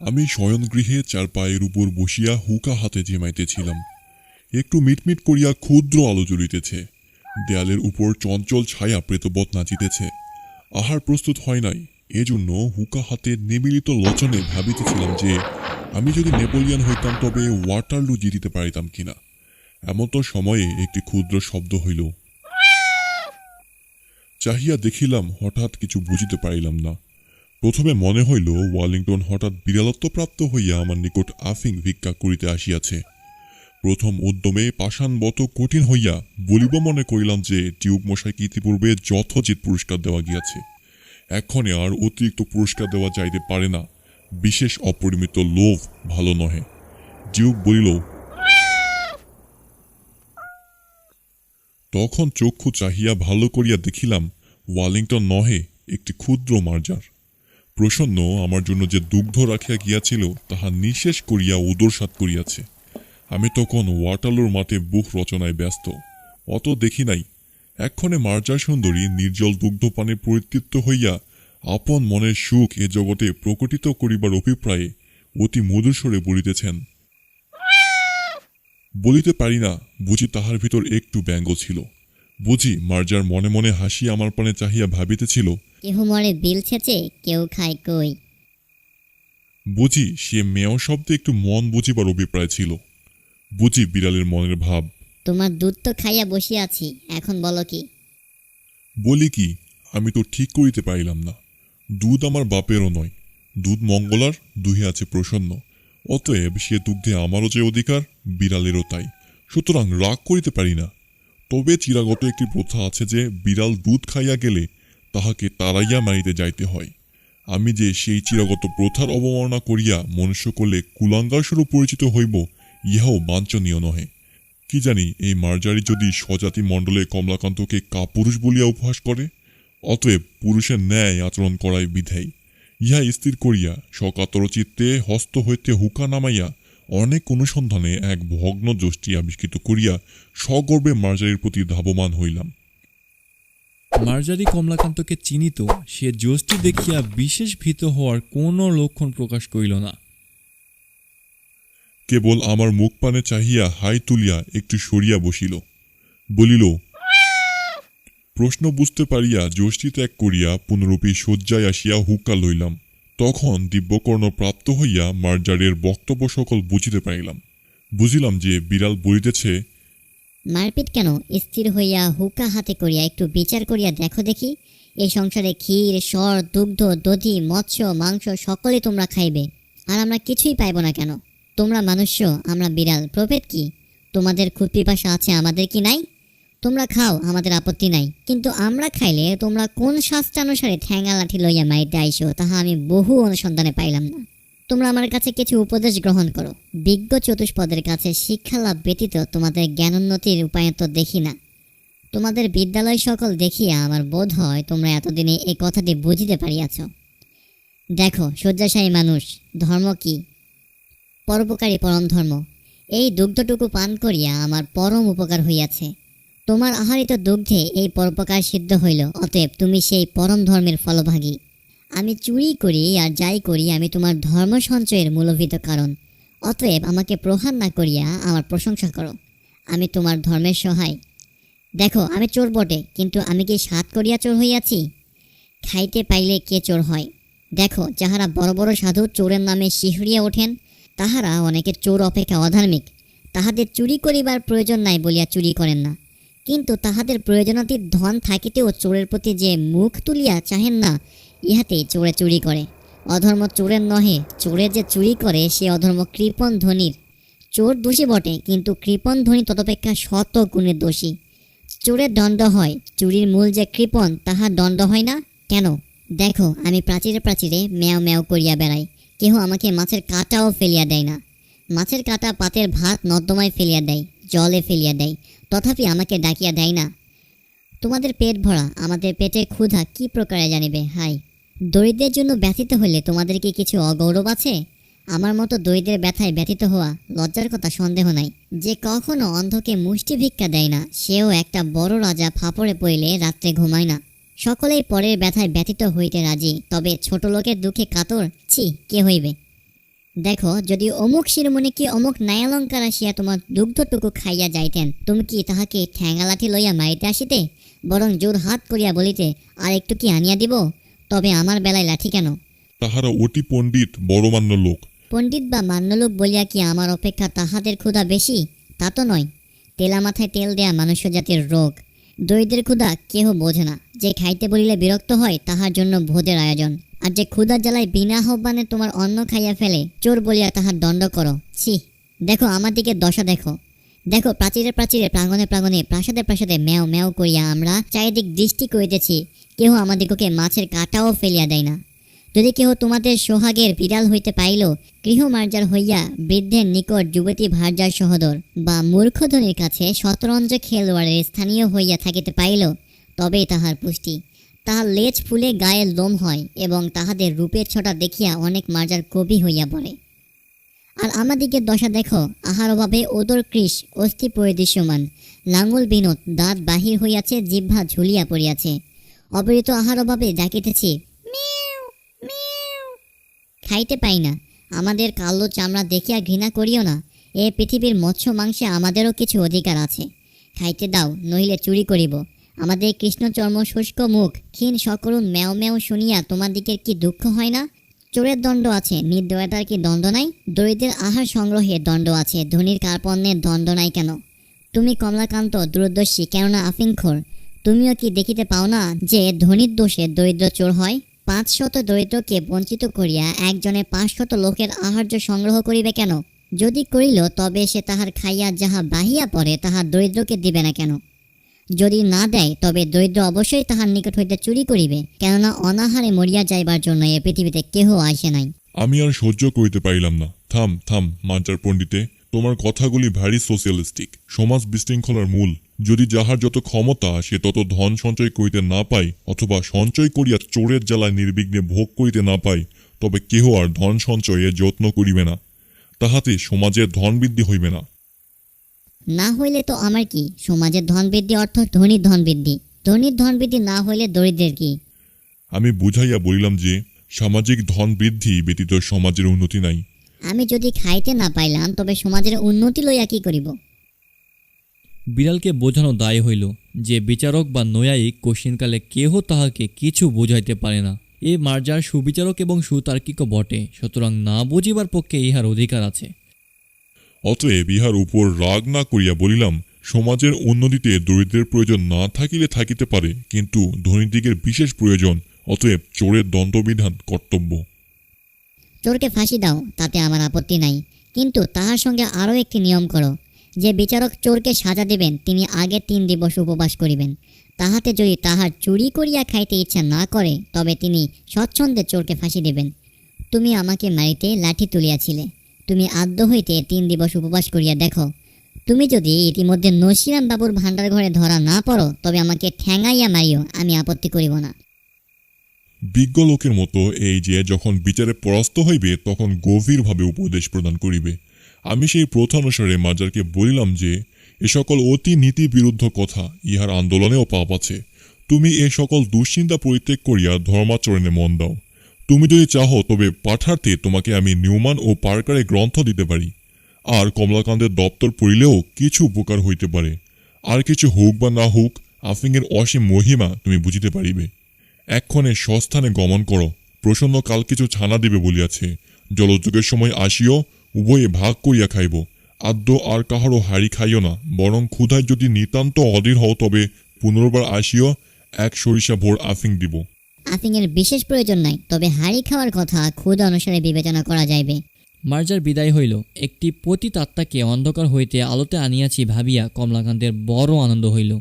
আমি শয়নগৃহে চার পায়ের উপর বসিয়া হুকা হাতে জিমাইতেছিলাম একটু মিটমিট করিয়া ক্ষুদ্র আলো জ্বলিতেছে। দেয়ালের উপর চঞ্চল ছায়া প্রেতবৎ নাচিতেছে। আহার প্রস্তুত হয় নাই। এজন্য হুকা হাতে নিমিলিত লচনে ভাবিতেছিলাম যে, আমি যদি নেপোলিয়ান হইতাম তবে ওয়াটারলু জিতিতে পারিতাম কিনা। এমতো সময়ে একটি ক্ষুদ্র শব্দ হইল। চাহিয়া দেখিলাম হঠাৎ কিছু বুঝিতে পারিলাম না। প্রথমে মনে হইল ওয়ালিংটন হঠাৎ বিড়ালত্বপ্রাপ্ত হইয়া আমার নিকট আফিং ভিক্ষা করিতে আসিয়াছে। প্রথম উদ্যমে পাষাণবত কঠিন হইয়া বলিব মনে করিলাম যে টিউব মশাইকে ইতিপূর্বে যথোচিত পুরস্কার দেওয়া গিয়াছে। এক্ষণে আর অতিরিক্ত পুরস্কার দেওয়া যাইতে পারে না। বিশেষ অপরিমিত লোভ ভালো নহে। ডিউক বলিল, তখন চক্ষু চাহিয়া ভালো করিয়া দেখিলাম ওয়ালিংটন নহে, একটি ক্ষুদ্র মার্জার। প্রসন্ন আমার জন্য যে দুগ্ধ রাখিয়া গিয়াছিল, তাহা নিঃশেষ করিয়া উদরসাত করিয়াছে। আমি তখন ওয়াটালোর মাঠে বুক রচনায় ব্যস্ত। অত দেখি নাই। এক্ষণে মার্জার সুন্দরী নির্জল দুগ্ধপানে পরিতৃপ্ত হইয়া আপন মনের সুখ এ জগতে প্রকটিত করিবার অভিপ্রায়ে অতি মধুস্বরে বলিতেছেন, বলিতে পারি না, বুঝি তাহার ভিতর একটু ব্যঙ্গ ছিল। বুঝি মার্জার মনে মনে হাসি আমার পানে চাহিয়া ভাবিতেছিল কেহ মরে বিল ছেচে কেউ খায় কই? বুঝি সে মেয় শব্দে একটু মন বুঝিবার অভিপ্রায় ছিল। বুঝি বিড়ালের মনের ভাব। তোমার দুধ তো খাইয়া বসিয়া আছি এখন বলো কি? বলি কি আমি তো ঠিক করিতে পারিলাম না। দুধ আমার বাপেরও নয়। দুধ মঙ্গলার দুহে আছে প্রসন্ন। অতএব সে দুগ্ধে আমারও যে অধিকার বিড়ালেরও তাই। সুতরাং রাগ করিতে পারি না। তবে চিরাগত একটি প্রথা আছে যে বিড়াল দুধ খাইয়া গেলে তাহাকে তাড়াইয়া মারিতে যাইতে হয়। আমি যে সেই চিরাগত প্রথার অবমাননা করিয়া মনুষ্য করলে কুলাঙ্গারস্বরূপ পরিচিত হইব, ইহাও বাঞ্ছনীয় নহে। কি জানি এই মার্জারি যদি স্বজাতি মণ্ডলে কমলাকান্তকে কাপুরুষ বলিয়া উপহাস করে, অতএব পুরুষের ন্যায় আচরণ করাই বিধায়ী। ইহা স্থির করিয়া সকাতর চিত্তে হস্ত হইতে হুকা নামাইয়া অনেক অনুসন্ধানে এক ভগ্ন যষ্টি আবিষ্কৃত করিয়া সগর্বে মার্জারির প্রতি ধাবমান হইলাম। মার্জারি কমলাকান্তকে চিনিত, সে যষ্টি দেখিয়া বিশেষ ভীত হওয়ার কোনো লক্ষণ প্রকাশ করিল না। কেবল আমার মুখ পানে চাহিয়া হাই তুলিয়া একটু সরিয়া বসিল। বলিল, প্রশ্ন বুঝতে পারিয়া যষ্টি ত্যাগ করিয়া পুনরূপী শয্যায় আসিয়া হুক্কা লইলাম। তখন দিব্যকর্ণ প্রাপ্ত হইয়া মার্জারের বক্তব্য সকল বুঝিতে পারিলাম। বুঝিলাম যে বিড়াল বলিতেছে মারপিট কেন? স্থির হইয়া হুকা হাতে করিয়া একটু বিচার করিয়া দেখো দেখি, এই সংসারে ক্ষীর সর দুগ্ধ, দধি, মৎস্য, মাংস সকলে তোমরা খাইবে, আর আমরা কিছুই পাইব না কেন? তোমরা মানুষ্য, আমরা বিড়াল, প্রভেদ কি? তোমাদের খুব পিপাসা আছে, আমাদের কি নাই? তোমরা খাও, আমাদের আপত্তি নাই। কিন্তু আমরা খাইলে তোমরা কোন শাস্ত্রানুসারে ঠ্যাঙ্গা লাঠি লইয়া মাইতে আইসো, তাহা আমি বহু অনুসন্ধানে পাইলাম না। তোমরা আমার কাছে কিছু উপদেশ গ্রহণ করো। বিজ্ঞ চতুষ্পদের কাছে শিক্ষা লাভ ব্যতীত তোমাদের জ্ঞানোন্নতির উপায় তো দেখি না। তোমাদের বিদ্যালয় সকল দেখিয়া আমার বোধ হয় তোমরা এতদিনে এই কথাটি বুঝিতে পারিয়াছ। দেখো, শয্যাশায়ী মানুষ, ধর্ম কি? পরোপকারী পরম ধর্ম। এই দুগ্ধটুকু পান করিয়া আমার পরম উপকার হইয়াছে। তোমার আহারিত দুগ্ধে এই পরোপকার সিদ্ধ হইল, অতএব তুমি সেই পরম ধর্মের ফলভাগী। আমি চুরি করি আর যাই করি, আমি তোমার ধর্ম সঞ্চয়ের মূলভূত কারণ। অতএব আমাকে প্রহার না করিয়া আমার প্রশংসা করো। আমি তোমার ধর্মের সহায়। দেখো, আমি চোর বটে, কিন্তু আমি কি সাত করিয়া চোর হইয়াছি? খাইতে পাইলে কে চোর হয়? দেখো, যাহারা বড় বড় সাধু চোরের নামে শিহরিয়া ওঠেন, তাহারা অনেকে চোর অপেক্ষা অধার্মিক। তাহাদের চুরি করিবার প্রয়োজন নাই বলিয়া চুরি করেন না। কিন্তু তাহাদের প্রয়োজনাতীত ধন থাকিতেও চোরের প্রতি যে মুখ তুলিয়া চাহেন না ইহাতেই চোরে চুরি করে। অধর্ম চোরের নহে, চোরে যে চুরি করে, সে অধর্ম কৃপণ ধনির। চোর দোষী বটে, কিন্তু কৃপণ ধনী ততপেক্ষা শত গুণের দোষী। চোরের দণ্ড হয়, চুরির মূল যে কৃপণ তাহার দণ্ড হয় না? কেন? দেখো, আমি প্রাচীরে প্রাচীরে ম্যাও ম্যাও করিয়া বেড়াই। কেহ আমাকে মাছের কাঁটাও ফেলিয়া দেয় না। মাছের কাঁটা পাতের ভাত নর্দমায় ফেলিয়া দেয়, জলে ফেলিয়া দেয়, তথাপি আমাকে ডাকিয়া দেয় না। তোমাদের পেট ভরা, আমাদের পেটে ক্ষুধা কি প্রকারে জানিবে? হাই দরিদ্রের জন্য ব্যথিত হইলে তোমাদের কি কিছু অগৌরব আছে? আমার মতো দরিদ্রের ব্যথায় ব্যথিত হওয়া লজ্জার কথা সন্দেহ নাই। যে কখনো অন্ধকে মুষ্টি ভিক্ষা দেয় না, সেও একটা বড় রাজা ফাপড়ে পড়িলে রাত্রে ঘুমায় না। সকলেই পরের ব্যথায় ব্যথিত হইতে রাজি, তবে ছোট লোকের দুঃখে কাতর, ছি, কে হইবে? দেখো, যদি অমুক শিরোমণি কি অমুক ন্যায়ালঙ্কার আসিয়া তোমার দুগ্ধটুকু খাইয়া যাইতেন, তুমি কি তাহাকে ঠ্যাঙ্গা লাঠি লইয়া মারিতে আসিতে? বরং জোর হাত করিয়া বলিতে, আর একটু কি আনিয়া দিব? তবে আমার বেলায় লাঠি কেন? তাহারা অতি পণ্ডিত বড়মান্য লোক। পণ্ডিত বা মান্যলোক বলিয়া কি আমার অপেক্ষা তাহাদের ক্ষুধা বেশি? তা তো নয়। তেলা মাথায় তেল দেয়া মানুষ জাতির রোগ। দরিদ্রের ক্ষুধা কেহ বোঝে না। যে খাইতে বলিলে বিরক্ত হয় তাহার জন্য ভোজের আয়োজন। আর যে ক্ষুধার জ্বালায় বিনা আহ্বানে তোমার অন্ন খাইয়া ফেলে চোর বলিয়া তাহার দণ্ড করো। ছি দেখো আমার দিকে দশা দেখো। দেখো প্রাচীরে প্রাচীরে প্রাঙ্গনে প্রাঙ্গনে প্রাসাদে প্রাসাদে ম্যাও ম্যাও করিয়া আমরা চারিদিক দৃষ্টি করিতেছি। কেহ আমাদিগকে মাছের কাঁটাও ফেলিয়া দেয় না। যদি কেহ তোমাদের সোহাগের বিড়াল হইতে পাইল, গৃহমার্জার হইয়া বৃদ্ধের নিকট যুবতী ভার্যার সহদর বা মূর্খধনির কাছে শতরঞ্জ খেলোয়াড়ের স্থানীয় হইয়া থাকিতে পাইল, তবেই তাহার পুষ্টি। তাহার লেজ ফুলে গায়ে লোম হয় এবং তাহাদের রূপের ছটা দেখিয়া অনেক মার্জার কবি হইয়া পড়ে। আর আমাদিকে দশা দেখো, আহার অভাবে ওদর কৃষ অস্থি পরিদৃশ্যমান। লাঙ্গল বিনোদ দাঁত বাহির হইয়াছে, জিহ্বা ঝুলিয়া পড়িয়াছে। অপরিত আহার অভাবে ডাকিতেছি খাইতে পাই না। আমাদের কালো চামড়া দেখিয়া ঘৃণা করিও না। এ পৃথিবীর মৎস্য মাংসে আমাদেরও কিছু অধিকার আছে। খাইতে দাও নইলে চুরি করিব। আমাদের কৃষ্ণচর্ম শুষ্ক মুখ ক্ষীণ সকরুণ ম্যাও ম্যাও শুনিয়া তোমার দিকের কি দুঃখ হয় না? চোরের দণ্ড আছে নির্দয়তার কি দণ্ড নাই? দরিদ্রের আহার সংগ্রহে দণ্ড আছে ধনীর কার্পণ্যের দণ্ড নাই কেন? তুমি কমলাকান্ত দূরদর্শী কেননা আফিংখোর তুমিও কি দেখিতে পাও না যে ধনীর দোষে দরিদ্র চোর হয়? পাঁচ শত দরিদ্রকে বঞ্চিত করিয়া একজনে পাঁচ শত লোকের আহার্য সংগ্রহ করিবে কেন? যদি করিল, তবে সে তাহার খাইয়া যাহা বাহিয়া পড়ে, তাহা দরিদ্রকে দিবে না কেন? যদি না দেয়, তবে দরিদ্র অবশ্যই তাহার নিকট হইতে চুরি করিবে, কেননা অনাহারে মরিয়া যাইবার জন্য এ পৃথিবীতে কেহ আসে নাই। আমি আর সহ্য করিতে পারিলাম না। থাম থাম, মাঞ্চার পণ্ডিতে, তোমার কথাগুলি ভারী সোশিয়ালিস্টিক সমাজ বিশৃঙ্খলার মূল। যদি যাহার যত ক্ষমতা সে তত ধন সঞ্চয় করিতে না পায় অথবা সঞ্চয় করিয়া চোরের জ্বালায় নির্বিঘ্নে ভোগ করিতে না পায় তবে কেহ আর ধন সঞ্চয়ে যত্ন করিবে না। তাহাতে সমাজের ধন বৃদ্ধি হইবে না। না হইলে তো আমার কি? সমাজের ধন বৃদ্ধি অর্থ ধনীর ধন বৃদ্ধি। ধনীর ধন বৃদ্ধি না হইলে দরিদ্রের কি? আমি বুঝাইয়া বলিলাম যে সামাজিক ধন বৃদ্ধি ব্যতীত সমাজের উন্নতি নাই। আমি যদি খাইতে না পাইলাম তবে সমাজের উন্নতি লইয়া কি করিব? বিড়ালকে বোঝানো দায় হইল যে বিচারক বা নয়ায়িক কোশ্চিনকালে কেহ তাহাকে কিছু বুঝাইতে পারে না। এ মার্জার সুবিচারক এবং সুতার্কিক বটে সুতরাং না বুঝিবার পক্ষে ইহার অধিকার আছে। অতএব ইহার উপর রাগ না করিয়া বলিলাম সমাজের উন্নতিতে দরিদ্রের প্রয়োজন না থাকিলে থাকিতে পারে কিন্তু ধনীদিগের বিশেষ প্রয়োজন অতএব চোরের দণ্ডবিধান কর্তব্য। চোরকে ফাঁসি দাও তাতে আমার আপত্তি নাই কিন্তু তাহার সঙ্গে আরও একটি নিয়ম করো। যে বিচারক চোরকে সাজা দেবেন, তিনি আগে তিন দিবস উপবাস করিবেন। তাহাতে যদি তাহার চুরি করিয়া খাইতে ইচ্ছা না করে, তবে তিনি স্বচ্ছন্দে চোরকে ফাঁসি দেবেন। তুমি আমাকে মারিতে লাঠি তুলিয়াছিলে। তুমি আদ্য হইতে তিন দিবস উপবাস করিয়া দেখো। তুমি যদি ইতিমধ্যে নসিরাম বাবুর ভান্ডার ঘরে ধরা না পড়ো, তবে আমাকে ঠ্যাঙাইয়া মারিও, আমি আপত্তি করিব না। বিজ্ঞ লোকের মতো এই যে যখন বিচারে পরাস্ত হইবে, তখন গভীরভাবে উপদেশ প্রদান করিবে। আমি সেই প্রথা অনুসারে মাজারকে বলিলাম যে, এ সকল অতি নীতি বিরুদ্ধ কথা ইহার আন্দোলনেও পাপ আছে। তুমি এ সকল দুশ্চিন্তা পরিত্যাগ করিয়া ধর্মাচরণে মন দাও। তুমি যদি চাহ, তবে পাঠার্থে তোমাকে আমি নিউমান ও পার্কারে গ্রন্থ দিতে পারি। আর কমলাকান্তের দপ্তর পড়িলেও কিছু উপকার হইতে পারে। আর কিছু হোক বা না হোক, আফিংয়ের অসীম মহিমা তুমি বুঝিতে পারিবে। এক্ষণে স্বস্থানে গমন করো। প্রসন্ন কাল কিছু ছানা দিবে বলিয়াছে। জলযোগের সময় আসিও উভয়ে ভাগ করিয়া খাইব। আদ্য আর কাহারও হাড়ি খাইও না বরং ক্ষুধায় যদি নিতান্ত অধীর হও তবে পুনর্বার আসিও এক সরিষা ভোর আফিং দিব। আফিংয়ের বিশেষ প্রয়োজন নাই তবে হাড়ি খাওয়ার কথা ক্ষুদ অনুসারে বিবেচনা করা যাইবে। মার্জার বিদায় হইল। একটি পতিত আত্মাকে অন্ধকার হইতে আলোতে আনিয়াছি ভাবিয়া কমলাকান্তের বড় আনন্দ হইল।